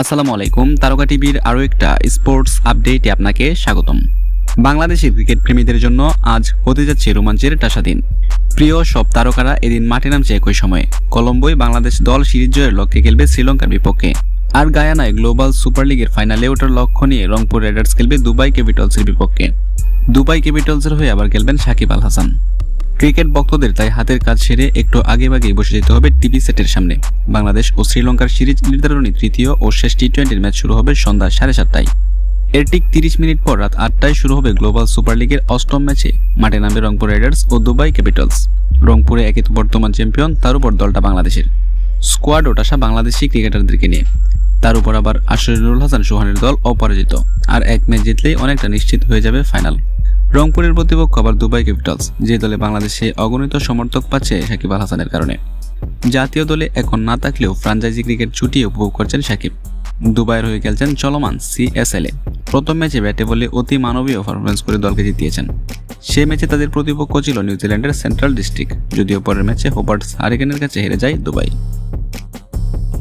আসসালামু আলাইকুম, তারকা টিভির আরও একটা স্পোর্টস আপডেটে আপনাকে স্বাগতম। বাংলাদেশের ক্রিকেট প্রেমীদের জন্য আজ হতে যাচ্ছে রোমাঞ্চের টাসা দিন। প্রিয় সব তারকারা এদিন মাঠে নামছে একই সময়ে। কলম্বোয় বাংলাদেশ দল সিরিজ জয়ের লক্ষ্যে খেলবে শ্রীলঙ্কার বিপক্ষে। আর গায়ানায় গ্লোবাল সুপার লিগের ফাইনালে ওঠার লক্ষ্য নিয়ে রংপুর রাইডার্স খেলবে দুবাই ক্যাপিটালসের বিপক্ষে। দুবাই ক্যাপিটালসের হয়ে আবার খেলবেন সাকিব আল হাসান। ক্রিকেট ভক্তদের তাই হাতের কাজ সেরে একটু আগেভাগেই বসে যেতে হবে টিভি সেটের সামনে। বাংলাদেশ ও শ্রীলঙ্কার সিরিজ নির্ধারণী তৃতীয় ও শেষ টি টোয়েন্টির ম্যাচ শুরু হবে সন্ধ্যা সাড়ে সাতটায়। এর ঠিক তিরিশ মিনিট পর রাত আটটায় শুরু হবে গ্লোবাল সুপার লিগের অষ্টম ম্যাচে। মাঠে নামবে রংপুর রাইডার্স ও দুবাই ক্যাপিটালস। রংপুরে একই তো বর্তমান চ্যাম্পিয়ন, তার উপর দলটা বাংলাদেশের। স্কোয়াড ওটাসা বাংলাদেশি ক্রিকেটারদেরকে নিয়ে। তার উপর আবার আশরিনুল হাসান, সোহানের দল অপরাজিত। আর এক ম্যাচ জিতলেই অনেকটা নিশ্চিত হয়ে যাবে ফাইনাল। রংপুরের প্রতিপক্ষ আবার দুবাই ক্যাপিটালস, যে দলে বাংলাদেশে অগণিত সমর্থক পাচ্ছে সাকিব আল হাসানের কারণে। জাতীয় দলে এখন না থাকলেও ফ্রাঞ্চাইজি ক্রিকেট ছুটি উপভোগ করছেন সাকিব দুবাইয়ের হয়ে খেলছেন চলমান সিএসএল এ। প্রথম ম্যাচে ব্যাটে বলে অতি মানবীয় পারফরমেন্স করে দলকে জিতিয়েছেন। সে ম্যাচে তাদের প্রতিপক্ষ ছিল নিউজিল্যান্ডের সেন্ট্রাল ডিস্ট্রিক্ট, যদিও পরের ম্যাচে হোবার্টস হারিকেনের কাছে হেরে যায় দুবাই।